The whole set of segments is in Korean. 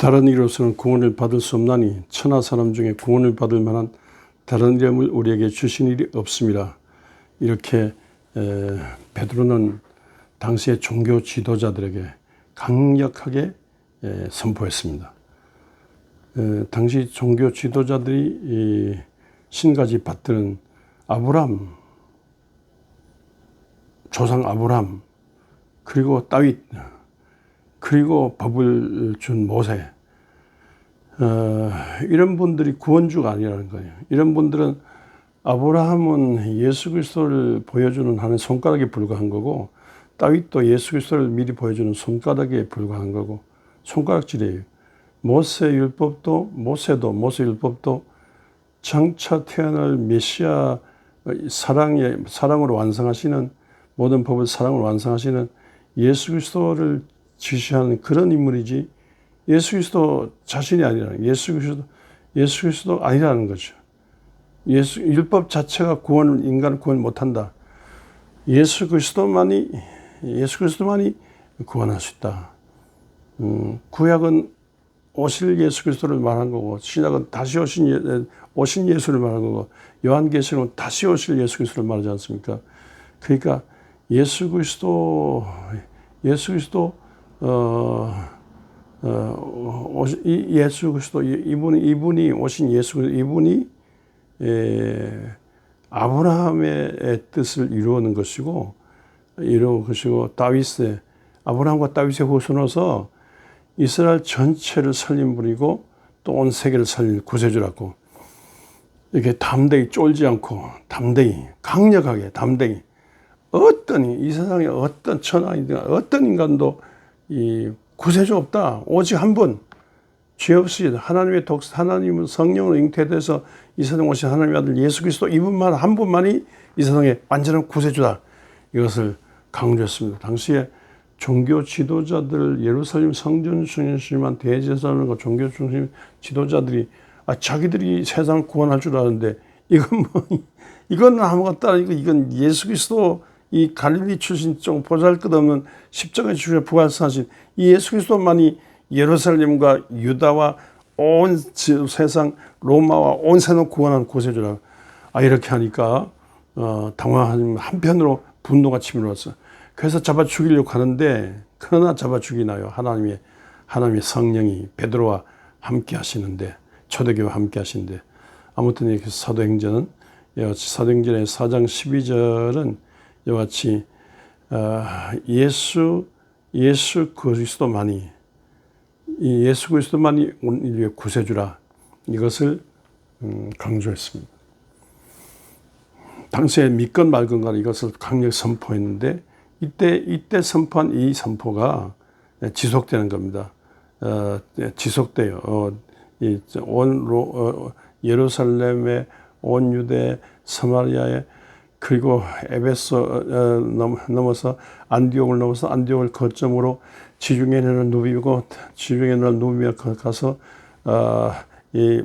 다른 이로서는 구원을 받을 수 없나니 천하 사람 중에 구원을 받을 만한 다른 이름을 우리에게 주신 일이 없습니다. 이렇게 에, 베드로는 당시의 종교 지도자들에게 강력하게 에, 선포했습니다. 에, 당시 종교 지도자들이 이 신가지 받드는 아브람, 조상 아브람, 그리고 다윗, 그리고 법을 준 모세, 어, 이런 분들이 구원주가 아니라는 거예요. 이런 분들은 아브라함은 예수 그리스도를 보여주는 하는 손가락에 불과한 거고 다윗도 예수 그리스도를 미리 보여주는 손가락에 불과한 거고 손가락질이에요. 모세 율법도 모세도 모세 율법도 장차 태어날 메시아 사랑의 사랑으로 완성하시는 모든 법을 사랑으로 완성하시는 예수 그리스도를 지시하는 그런 인물이지 예수 그리스도 자신이 아니라 예수 그리스도 예수 그리스도 아니라는 거죠. 예수 율법 자체가 구원을 인간을 구원 못한다. 예수 그리스도만이 예수 그리스도만이 구원할 수 있다. 음, 구약은 오실 예수 그리스도를 말한 거고 신약은 다시 오신 예, 오신 예수를 말한 거고 요한계시록은 다시 오실 예수 그리스도를 말하지 않습니까? 그러니까 예수 그리스도 예수 그리스도 어, 어, 이 예수 그리스도 이분이 이분이 오신 예수 이분이 에, 아브라함의 뜻을 이루는 것이고 이루는 것이고 다윗의 아브라함과 다윗의 후손으로서 이스라엘 전체를 살린 분이고 또 온 세계를 살린 구세주라고. 이렇게 담대히 쫄지 않고 담대히 강력하게 담대히 어떤 이 세상에 어떤 천하이든 어떤 인간도 이 구세주 없다. 오직 한 분. 죄 없이 하나님의 독 하나님은 성령으로 잉태돼서 이 세상 오신 하나님의 아들 예수 그리스도 이분만 한 분만이 이 세상의 완전한 구세주다. 이것을 강조했습니다. 당시에 종교 지도자들 예루살렘 성전 중심한 대제사장과 종교 중심 지도자들이 아, 자기들이 세상을 구원할 줄 아는데 이건 뭐 이건 아무것도 아니고 이건 예수 그리스도 이 갈릴리 출신 좀 보잘것없는 십자가에 죽여 부활하신 이 예수 그리스도만이 예루살렘과 유다와 온 세상 로마와 온 세상을 구원한 구세주라. 아 이렇게 하니까 어, 당황한 한편으로 분노가 치밀어왔어. 그래서 잡아 죽이려고 하는데 그러나 잡아 죽이나요. 하나님의 하나님의 성령이 베드로와 함께 하시는데 초대교와 함께 하시는데 아무튼 이렇게 사도행전은 사도행전의 4장 12절은 이와 같이 어, 예수 예수 그리스도만이 예수 그리스도만이 인류의 구세주라 이것을 음, 강조했습니다. 당시에 믿건 말건 간에 이것을 강력 선포했는데 이때 이때 선포한 이 선포가 지속되는 겁니다. 어, 지속돼요. 어, 온 로, 어, 예루살렘의 온 유대 사마리아의 그리고 에베소 어, 넘어서 안디옥을 넘어서 안디옥을 거점으로 지중해 있는 누비고 지중해 있는 누비에 가서 어, 이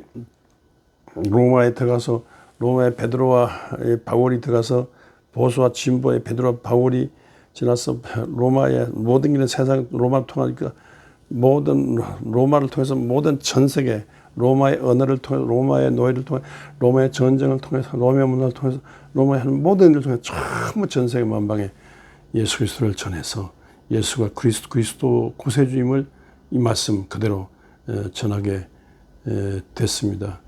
로마에 들어가서 로마의 베드로와 바울이 들어가서 보수와 진보의 베드로와 바울이 지나서 로마의 모든 길은 세상 로마를 통하니까 모든 로마를 통해서 모든 전 세계 로마의 언어를 통해 로마의 노예를 통해 로마의 전쟁을 통해서 로마의 문화를 통해서 로마의 모든 일을 통해 전부 전 세계 만방에 예수 그리스도를 전해서 예수가 그리스도 그리스도 구세주임을 이 말씀 그대로 전하게 됐습니다.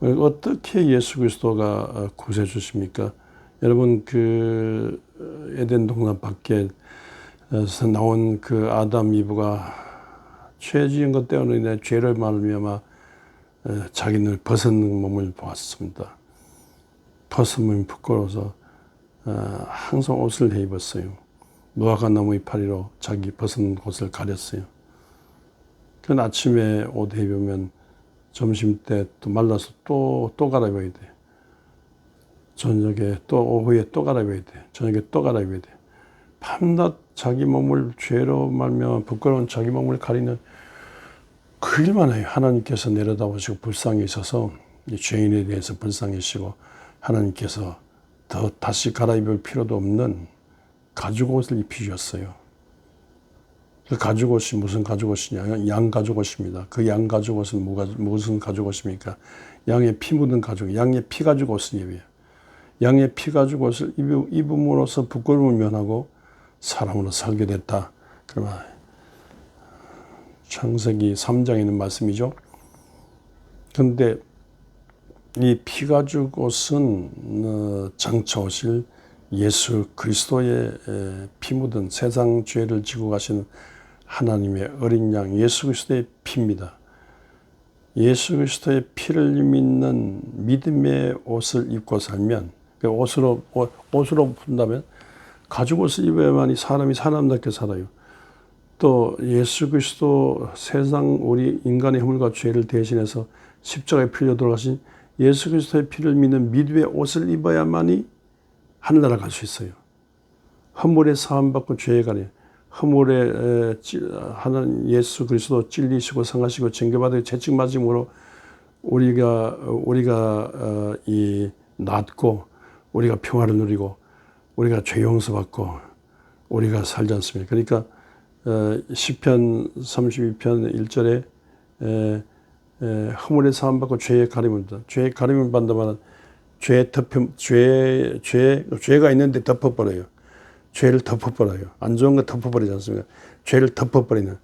어떻게 예수 그리스도가 구세주십니까? 여러분 그 에덴 동산 밖에서 나온 그 아담 이브가 죄 지은 것 때문에 죄를 말미암아 자기는 벗은 몸을 보았습니다. 벗은 몸이 부끄러워서 항상 옷을 입었어요. 무화과 나무 이파리로 자기 벗은 곳을 가렸어요. 그 아침에 옷 입으면 점심 때 또 말라서 또, 또 갈아입어야 돼. 저녁에 또 오후에 또 갈아입어야 돼. 저녁에 또 갈아입어야 돼. 밤낮 자기 몸을 죄로 말며 부끄러운 자기 몸을 가리는 그 일만 해요. 하나님께서 내려다보시고 불쌍히 있어서 죄인에 대해서 불쌍히시고 하나님께서 더 다시 갈아입을 필요도 없는 가죽 옷을 입히셨어요. 그 가죽 옷이 무슨 가죽 옷이냐? 양 가죽 옷입니다. 그 양 가죽 옷은 뭐가, 무슨 가죽 옷입니까? 양의 피 묻은 가죽, 양의 피 가죽 옷을 입어요. 양의 피 가죽 옷을 입음으로써 부끄러움을 면하고 사람으로 살게 됐다. 그러면 창세기 3장에 있는 말씀이죠. 근데 이 피 가 죽 옷은 어, 장차 오실 예수 그리스도의 피 묻은 세상 죄를 지고 가시는 하나님의 어린 양 예수 그리스도의 피입니다. 예수 그리스도의 피를 믿는 믿음의 옷을 입고 살면 그 옷으로 옷으로 본다면 가죽 옷을 입어야만 이 사람이 사람답게 살아요. 또 예수 그리스도 세상 우리 인간의 허물과 죄를 대신해서 십자가에 풀려 돌아가신 예수 그리스도의 피를 믿는 믿음의 옷을 입어야만이 하늘나라 갈 수 있어요. 허물의 사함 받고 죄에 가니 허물에 하는 예수 그리스도 찔리시고 상하시고 징계받아 채찍 맞음으로 우리가 우리가 어, 이 낫고 우리가 평화를 누리고 우리가 죄 용서받고 우리가 살지 않습니까? 그러니까 어, 시편 32편 1절에 허물의 사함 받고 죄의 가림을 받다. 죄의 가림을 받다만 죄 덮음 죄, 죄, 죄가 있는데 덮어버려요. 죄를 덮어버려요. 안 좋은 거 덮어버리지 않습니까? 죄를 덮어버리는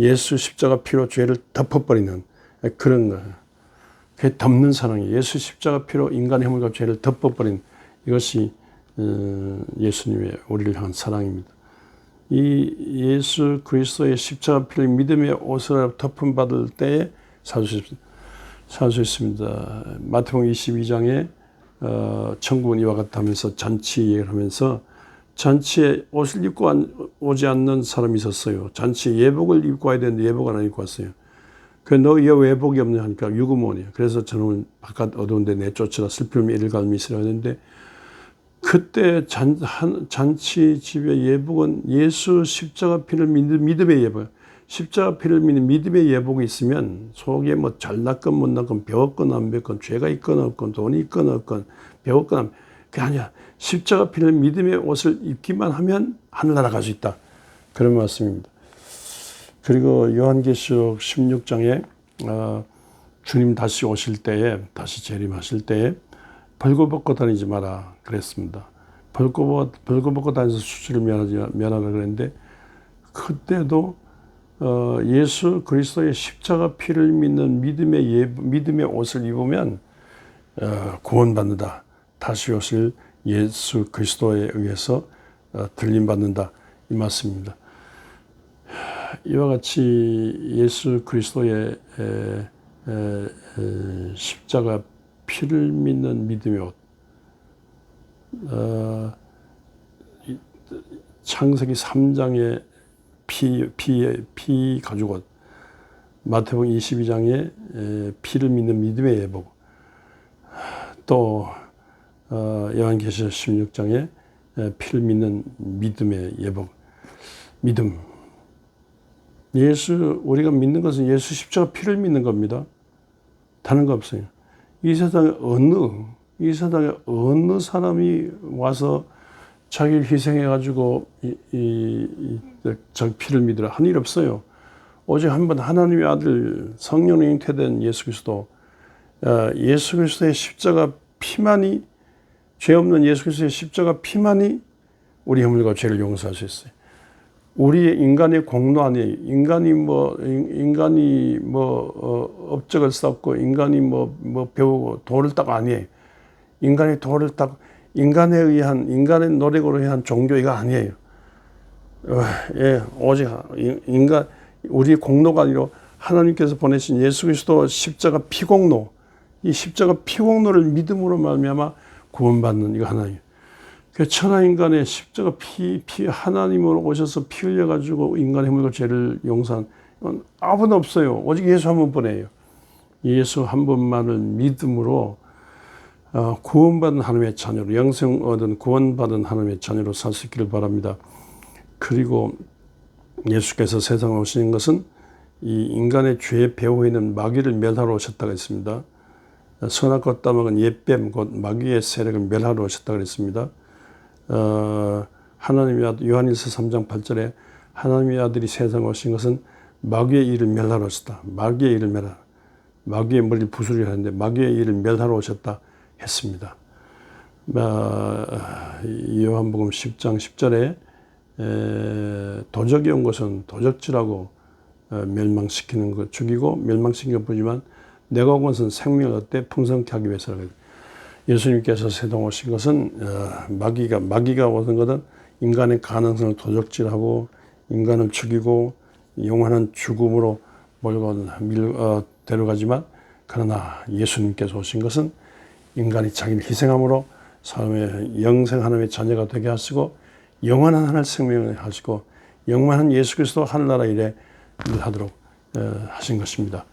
예수 십자가 피로 죄를 덮어버리는 그런 거. 그 덮는 사랑이 예수 십자가 피로 인간의 허물과 죄를 덮어버린 이것이 어, 예수님의 우리를 향한 사랑입니다. 이 예수 그리스도의 십자가 피를 믿음의 옷을 덮음 받을 때에 살수 살수 있습니다. 마태복음 22장에 어, 천국은 이와 같다면서 잔치 얘기를 하면서 잔치에 옷을 입고 오지 않는 사람이 있었어요. 잔치에 예복을 입고 와야 되는데 예복을 안 입고 왔어요. 그너 예복이 없냐 하니까 유구몬이에요. 그래서 저는 바깥 어두운데 내쫓으라 슬픔이 일갈미시라 했는데 그때 잔, 한, 잔치 집의 예복은 예수 십자가 피를 믿는 믿음의 예복. 십자가 피를 믿는 믿음의 예복이 있으면 속에 뭐 잘났건 못났건 배웠건 안 배웠건 죄가 있건 없건 돈이 있건 없건 배웠건 안 그게 아니야. 십자가 피를 믿음의 옷을 입기만 하면 하늘나라 갈 수 있다. 그런 말씀입니다. 그리고 요한계시록 16장에 어, 주님 다시 오실 때에 다시 재림하실 때에 벌거벗고 다니지 마라 그랬습니다. 벌거벗 벌거벗고 다니서 수치를 면하지 면하라 그랬는데 그때도 어, 예수 그리스도의 십자가 피를 믿는 믿음의 예, 믿음의 옷을 입으면 어, 구원받는다. 다시 오실 예수 그리스도에 의해서 어, 들림 받는다 이 말씀입니다. 이와 같이 예수 그리스도의 에, 에, 에, 십자가 피를 믿는 믿음의 옷. 어, 창세기 3장의 피, 피, 피 가죽 옷. 마태복음 22장에 피를 믿는 믿음의 예복. 또 어, 요한계시록 16장에 피를 믿는 믿음의 예복. 믿음. 예수 우리가 믿는 것은 예수 십자가 피를 믿는 겁니다. 다른 거 없어요. 이 세상에 어느 이 세상에 어느 사람이 와서 자기를 희생해 가지고 이, 이, 이, 피를 믿으라 한 일 없어요. 오직 한 번 하나님의 아들 성령의 잉태된 예수 그리스도 어, 예수 그리스도의 십자가 피만이 죄 없는 예수 그리스도의 십자가 피만이 우리 허물과 죄를 용서할 수 있어요. 우리의 인간의 공로 아니에요. 인간이 뭐 인간이 뭐 어, 업적을 쌓고 인간이 뭐뭐 뭐 배우고 도를 딱 아니에요. 인간이 도를 딱 인간에 의한 인간의 노력으로 의한 종교가 아니에요. 어, 예, 오직 인간 우리 공로가 아니라 하나님께서 보내신 예수 그리스도 십자가 피공로 이 십자가 피공로를 믿음으로 말미암아 구원받는 이거 하나님. 그 천하 인간의 십자가 피, 피 하나님으로 오셔서 피 흘려 가지고 인간의 물과 죄를 용서한 아무도 없어요. 오직 예수 한 분뿐이에요. 예수 한 분만을 믿음으로 어, 구원받은 하나님의 자녀로 영생 얻은 구원받은 하나님의 자녀로 살 수 있기를 바랍니다. 그리고 예수께서 세상에 오신 것은 이 인간의 죄의 배후에 있는 마귀를 멸하러 오셨다고 했습니다. 선악과 따먹은 옛뱀 곧 마귀의 세력을 멸하러 오셨다고 했습니다. 어, 하나님이 요한일서 3장 8절에 하나님의 아들이 세상 오신 것은 마귀의 일을 멸하러 오셨다. 마귀의 일을 멸하러. 마귀의 머리를 부수려 하는데 마귀의 일을 멸하러 오셨다 했습니다. 아, 요한복음 10장 10절에 도적이 온 것은 도적질하고 어, 멸망시키는 것 죽이고 멸망시키는 것 뿐이지만 내가 온 것은 생명을 얻되 풍성케 하기 위해서라. 예수님께서 세상 오신 것은 어, 마귀가 마귀가 오는 것은 인간의 가능성을 도적질하고 인간을 죽이고 영원한 죽음으로 몰고 밀, 어, 데려가지만 그러나 예수님께서 오신 것은 인간이 자기를 희생함으로 사람의 영생 하나님의 자녀가 되게 하시고 영원한 하늘 생명을 하시고 영원한 예수 그리스도 하늘나라 일에 일하도록 어, 하신 것입니다.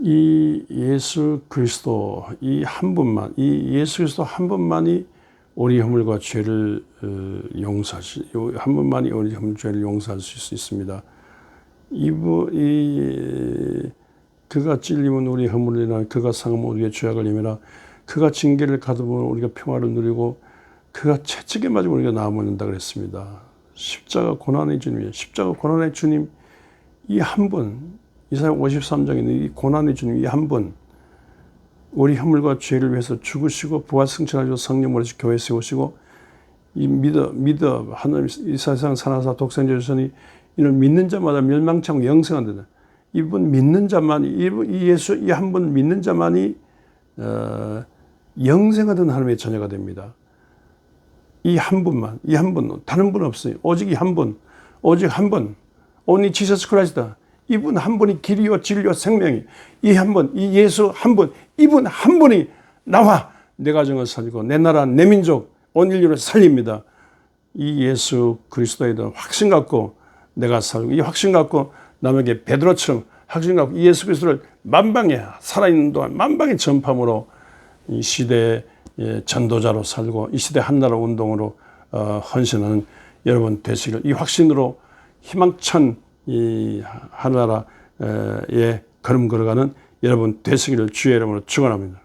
이 예수 그리스도 이 한 분만 이 예수 그리스도 한 분만이 우리 허물과 죄를 어, 용서하시 한 분만이 우리 허물 죄를 용서할 수 있습니다. 이부 이 그가 찔리면 우리 허물이나 그가 상하면 우리의 죄악을 임해라 그가 징계를 가두면 우리가 평화를 누리고 그가 채찍에 맞으면 우리가 나음을 얻는다 그랬습니다. 십자가 고난의 주님, 십자가 고난의 주님 이 한 분, 이사야 53장에 있는 이 고난의 주님 이 한 분, 우리 허물과 죄를 위해서 죽으시고 부활 승천하시고 성령으로 교회 세우시고 이 믿어 믿어 하나님 이 세상 사나사 독생자 주선이 이를 믿는 자마다 멸망창 영생한다. 이분 믿는 자만이 이 예수 이 한 분 믿는 자만이 어, 영생하던 하나님의 자녀가 됩니다. 이 한 분만, 이 한 분, 다른 분 없어요. 오직 이 한 분, 오직 한 분, 오니 지서스 크라이스다. 이분 한 분이 길이요 진리요 생명이 이 한 분, 이 예수 한 분, 이분 한 분이 나와 내 가정을 살리고 내 나라, 내 민족, 온 인류를 살립니다. 이 예수 그리스도에 대한 확신 갖고 내가 살고 이 확신 갖고 남에게 베드로처럼 확신 갖고 이 예수 그리스도를 만방에 살아있는 동안 만방에 전파함으로 이 시대의 예, 전도자로 살고 이 시대 한나라 운동으로 어, 헌신하는 여러분 되시길 이 확신으로 희망찬 이 하나라에 걸음 걸어가는 여러분 되시기를 주의 이름으로 축원합니다.